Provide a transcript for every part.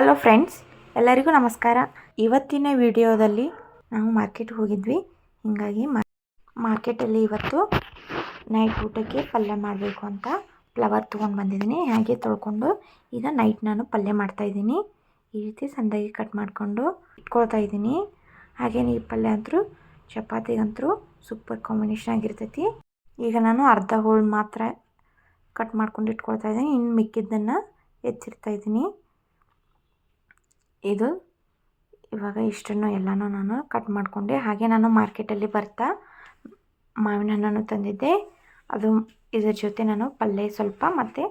Hello friends ಎಲ್ಲರಿಗೂ ನಮಸ್ಕಾರ. ಇವತ್ತಿನ ವಿಡಿಯೋದಲ್ಲಿ ನಾವು ಮಾರ್ಕೆಟ್ಗೆ ಹೋಗಿದ್ವಿ. ಹೀಗಾಗಿ ಮಾರ್ಕೆಟಲ್ಲಿ ಇವತ್ತು ನೈಟ್ ಊಟಕ್ಕೆ ಪಲ್ಯ ಮಾಡಬೇಕು ಅಂತ ಫ್ಲವರ್ ತೊಗೊಂಡು ಬಂದಿದ್ದೀನಿ. ಹಾಗೆ ತೊಳ್ಕೊಂಡು ಈಗ ನೈಟ್ ನಾನು ಪಲ್ಯ ಮಾಡ್ತಾಯಿದ್ದೀನಿ ಈ ರೀತಿ ಸಣ್ಣದಾಗಿ ಕಟ್ ಮಾಡಿಕೊಂಡು ಇಟ್ಕೊಳ್ತಾ ಇದ್ದೀನಿ. ಹಾಗೇನೆ ಈ ಪಲ್ಯ ಅಂತೂ ಚಪಾತಿಗಂತೂ ಸೂಪರ್ ಕಾಂಬಿನೇಷನ್ ಆಗಿರ್ತೈತಿ. ಈಗ ನಾನು ಅರ್ಧ ಹೋಳು ಮಾತ್ರ ಕಟ್ ಮಾಡ್ಕೊಂಡು ಇಟ್ಕೊಳ್ತಾ ಇದ್ದೀನಿ. ಇನ್ನು ಮಿಕ್ಕಿದ್ದನ್ನು ಎಚ್ಚಿರ್ತಾ ಇದ್ದೀನಿ. ಇದು. ಇವಾಗ ಇಷ್ಟನ್ನು ಎಲ್ಲನೂ ನಾನು ಕಟ್ ಮಾಡಿಕೊಂಡೆ. ಹಾಗೆ ನಾನು ಮಾರ್ಕೆಟಲ್ಲಿ ಬರ್ತಾ ಮಾವಿನ ಹಣ್ಣನ್ನು ತಂದಿದ್ದೆ. ಅದು ಇದರ ಜೊತೆ ನಾನು ಪಲ್ಯ ಸ್ವಲ್ಪ ಮತ್ತು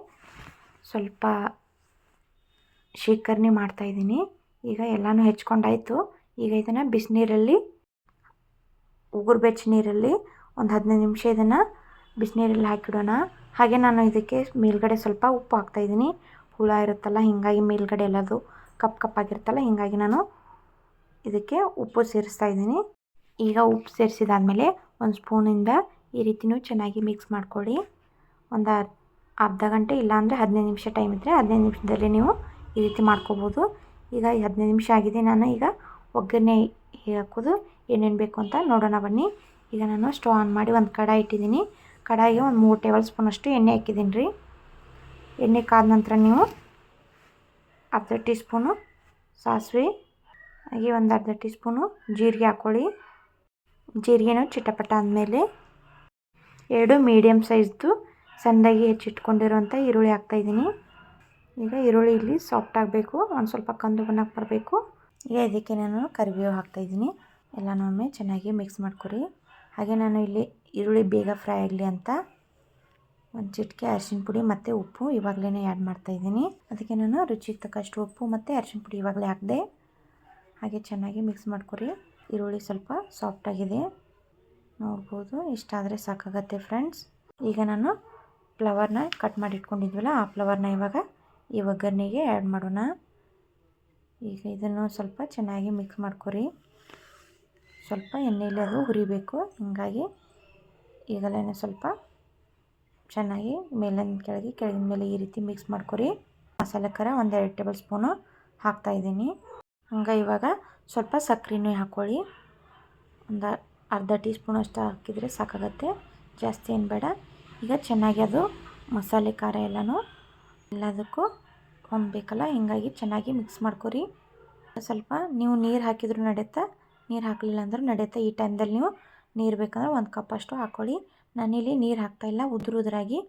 ಸ್ವಲ್ಪ ಶೇಖರಣೆ ಮಾಡ್ತಾಯಿದ್ದೀನಿ ಈಗ ಎಲ್ಲನೂ ಹೆಚ್ಕೊಂಡಾಯಿತು. ಈಗ ಇದನ್ನು ಬಿಸಿನೀರಲ್ಲಿ, ಉಗುರು ಬೆಚ್ಚ ನೀರಲ್ಲಿ ಒಂದು ಹದಿನೈದು ನಿಮಿಷ ಇದನ್ನು ಬಿಸಿನೀರಲ್ಲಿ ಹಾಕಿಡೋಣ. ಹಾಗೆ ನಾನು ಇದಕ್ಕೆ ಮೇಲ್ಗಡೆ ಸ್ವಲ್ಪ ಉಪ್ಪು ಹಾಕ್ತಾಯಿದ್ದೀನಿ ಹುಳ ಇರುತ್ತಲ್ಲ, ಹೀಗಾಗಿ ಮೇಲ್ಗಡೆ ಎಲ್ಲದು ಕಪ್ ಕಪ್ಪಾಗಿರುತ್ತಲ್ಲ ಹೀಗಾಗಿ ನಾನು ಇದಕ್ಕೆ ಉಪ್ಪು ಸೇರಿಸ್ತಾ ಇದ್ದೀನಿ. ಈಗ ಉಪ್ಪು ಸೇರಿಸಿದಾದ್ಮೇಲೆ ಒಂದು ಸ್ಪೂನಿಂದ ಈ ರೀತಿನೂ ಚೆನ್ನಾಗಿ ಮಿಕ್ಸ್ ಮಾಡ್ಕೊಳ್ಳಿ. ಒಂದು ಅರ್ಧ ಗಂಟೆ ಇಲ್ಲಾಂದರೆ ಹದಿನೈದು ನಿಮಿಷ ಟೈಮ್ ಇದ್ದರೆ ಹದಿನೈದು ನಿಮಿಷದಲ್ಲಿ ನೀವು ಈ ರೀತಿ ಮಾಡ್ಕೋಬೋದು. ಈಗ ಈ ಹದಿನೈದು ನಿಮಿಷ ಆಗಿದೆ, ನಾನು ಈಗ ಒಗ್ಗರಣೆ ಹಾಕೋದು, ಏನೇನು ಬೇಕು ಅಂತ ನೋಡೋಣ ಬನ್ನಿ. ಈಗ ನಾನು ಸ್ಟವ್ ಆನ್ ಮಾಡಿ ಒಂದು ಕಡಾಯಿ ಇಟ್ಟಿದ್ದೀನಿ. ಕಡಾಯಿಗೆ ಒಂದು ಮೂರು ಟೇಬಲ್ ಸ್ಪೂನಷ್ಟು ಎಣ್ಣೆ ಹಾಕಿದ್ದೀನಿ ರೀ. ಎಣ್ಣೆ ಕಾದ ನಂತರ ನೀವು ಅರ್ಧ ಟೀ ಸ್ಪೂನು ಸಾಸಿವೆ, ಹಾಗೆ ಒಂದು ಅರ್ಧ ಟೀ ಸ್ಪೂನು ಜೀರಿಗೆ ಹಾಕ್ಕೊಳ್ಳಿ. ಜೀರಿಗೆನೂ ಚಿಟಪಟ ಆದಮೇಲೆ ಎರಡು ಮೀಡಿಯಮ್ ಸೈಜ್ದು ಸಣ್ಣದಾಗಿ ಹೆಚ್ಚಿಟ್ಕೊಂಡಿರುವಂಥ ಈರುಳ್ಳಿ ಹಾಕ್ತಾಯಿದ್ದೀನಿ ಈಗ ಈರುಳ್ಳಿ ಇಲ್ಲಿ ಸಾಫ್ಟ್ ಆಗಬೇಕು, ಒಂದು ಸ್ವಲ್ಪ ಕಂದು ಬಣ್ಣಕ್ಕೆ ಬರಬೇಕು. ಈಗ ಇದಕ್ಕೆ ನಾನು ಕರಿಬೇವು ಹಾಕ್ತಾಯಿದ್ದೀನಿ ಎಲ್ಲನೊಮ್ಮೆ ಚೆನ್ನಾಗಿ ಮಿಕ್ಸ್ ಮಾಡ್ಕೊರಿ ಹಾಗೆ ನಾನು ಇಲ್ಲಿ ಈರುಳ್ಳಿ ಬೇಗ ಫ್ರೈ ಆಗಲಿ ಅಂತ ಒಂದು ಚಿಟಿಕೆ ಅರಿಶಿನ ಪುಡಿ ಮತ್ತು ಉಪ್ಪು. ಇವಾಗಲೇ ಆ್ಯಡ್ ಮಾಡ್ತಾಯಿದ್ದೀನಿ ಅದಕ್ಕೆ ನಾನು ರುಚಿಗೆ ತಕ್ಕಷ್ಟು ಉಪ್ಪು ಮತ್ತು ಅರಿಶಿನ ಪುಡಿ ಇವಾಗಲೇ ಹಾಕಿದೆ. ಹಾಗೆ ಚೆನ್ನಾಗಿ ಮಿಕ್ಸ್ ಮಾಡ್ಕೊರಿ. ಈರುಳ್ಳಿ ಸ್ವಲ್ಪ ಸಾಫ್ಟಾಗಿದೆ ನೋಡ್ಬೋದು. ಇಷ್ಟಾದರೆ ಸಾಕಾಗತ್ತೆ ಫ್ರೆಂಡ್ಸ್ ಈಗ ನಾನು ಫ್ಲವರ್ನ ಕಟ್ ಮಾಡಿ ಇಟ್ಕೊಂಡಿದ್ವಲ್ಲ ಆ ಫ್ಲವರ್ನ ಇವಾಗ ಈ ಒಗ್ಗರಣೆಗೆ ಆ್ಯಡ್ ಮಾಡೋಣ. ಈಗ ಇದನ್ನು ಸ್ವಲ್ಪ ಚೆನ್ನಾಗಿ ಮಿಕ್ಸ್ ಮಾಡ್ಕೊರಿ. ಸ್ವಲ್ಪ ಎಣ್ಣೆಯಲ್ಲಿ ಅದು ಹುರಿಬೇಕು. ಹೀಗಾಗಿ ಈಗಲೇ ಸ್ವಲ್ಪ ಚೆನ್ನಾಗಿ ಮೇಲಿನ ಕೆಳಗೆ, ಕೆಳಗಿನ ಮೇಲೆ ಈ ರೀತಿ ಮಿಕ್ಸ್ ಮಾಡ್ಕೊರಿ. ಮಸಾಲೆ ಖಾರ ಒಂದೆರಡು ಟೇಬಲ್ ಸ್ಪೂನು ಹಾಕ್ತಾಯಿದ್ದೀನಿ ಹಂಗೆ ಇವಾಗ ಸ್ವಲ್ಪ ಸಕ್ಕರೆನೂ ಹಾಕ್ಕೊಳ್ಳಿ ಒಂದು ಅರ್ಧ ಟೀ ಸ್ಪೂನ್ ಅಷ್ಟು ಹಾಕಿದರೆ ಸಾಕಾಗತ್ತೆ. ಜಾಸ್ತಿ ಏನು ಬೇಡ. ಈಗ ಚೆನ್ನಾಗಿ ಅದು ಮಸಾಲೆ ಖಾರ ಎಲ್ಲನೂ ಎಲ್ಲದಕ್ಕೂ ಹೊಂದಬೇಕಲ್ಲ ಹಿಂಗಾಗಿ ಚೆನ್ನಾಗಿ ಮಿಕ್ಸ್ ಮಾಡ್ಕೊರಿ. ಸ್ವಲ್ಪ ನೀವು ನೀರು ಹಾಕಿದ್ರು ನಡೆಯುತ್ತೆ? ನೀರು ಹಾಕಲಿಲ್ಲ ಅಂದರೂ ನಡೆಯುತ್ತೆ? ಈ ಟೈಮ್ದಲ್ಲಿ ನೀವು ನೀರು ಬೇಕಂದ್ರೆ ಒಂದು ಕಪ್ ಅಷ್ಟು ಹಾಕ್ಕೊಳ್ಳಿ ನಾನಿಲ್ಲಿ ನೀರು ಹಾಕ್ತಾಯಿಲ್ಲ ಉದುರು ಉದುರಾಗಿ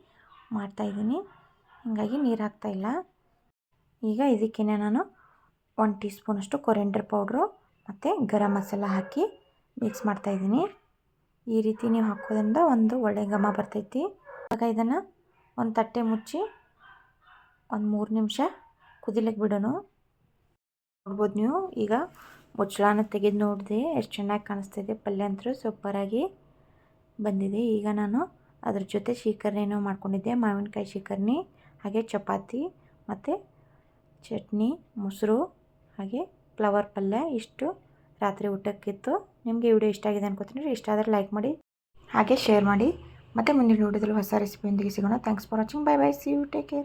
ಮಾಡ್ತಾಯಿದ್ದೀನಿ ಹೀಗಾಗಿ ನೀರು ಹಾಕ್ತಾಯಿಲ್ಲ ಈಗ ಇದಕ್ಕೆ ನಾನು ಒನ್ ಟೀ ಸ್ಪೂನಷ್ಟು ಕೊರೆಂಡರ್ ಪೌಡ್ರು ಮತ್ತು ಗರಂ ಮಸಾಲ ಹಾಕಿ ಮಿಕ್ಸ್ ಮಾಡ್ತಾಯಿದ್ದೀನಿ ಈ ರೀತಿ ನೀವು ಹಾಕೋದ್ರಿಂದ ಒಂದು ಒಳ್ಳೆ ಘಮ ಬರ್ತೈತಿ. ಆಗ ಇದನ್ನು ಒಂದು ತಟ್ಟೆ ಮುಚ್ಚಿ ಒಂದು ಮೂರು ನಿಮಿಷ ಕುದಿಲಿಕ್ಕೆ ಬಿಡೋಣ. ನೋಡ್ಬೋದು ನೀವು. ಈಗ ಮುಚ್ಚಳನ ತೆಗೆದು ನೋಡಿದೆ, ಎಷ್ಟು ಚೆನ್ನಾಗಿ ಕಾಣಿಸ್ತಿದೆ ಪಲ್ಯ ಅಂತೂ ಸೂಪರಾಗಿ ಬಂದಿದೆ. ಈಗ ನಾನು ಅದ್ರ ಜೊತೆ ಶೀಕರ್ಣಿನೂ ಮಾಡ್ಕೊಂಡಿದ್ದೆ. ಮಾವಿನಕಾಯಿ ಶೀಕರ್ಣಿ, ಹಾಗೆ ಚಪಾತಿ ಮತ್ತು ಚಟ್ನಿ, ಮೊಸರು, ಹಾಗೆ ಫ್ಲವರ್ ಪಲ್ಯ. ಇಷ್ಟು ರಾತ್ರಿ ಊಟಕ್ಕಿತ್ತು. ನಿಮಗೆ ವಿಡಿಯೋ ಇಷ್ಟ ಆಗಿದೆ ಅನ್ಕೋತೀನಿ. ಇಷ್ಟ ಆದರೆ ಲೈಕ್ ಮಾಡಿ, ಹಾಗೆ ಶೇರ್ ಮಾಡಿ. ಮತ್ತು ಮುಂದಿನ ವಿಡಿಯೋದಲ್ಲಿ ಹೊಸ ರೆಸಿಪಿಯೊಂದಿಗೆ ಸಿಗೋಣ. Thanks for watching bye bye see you take care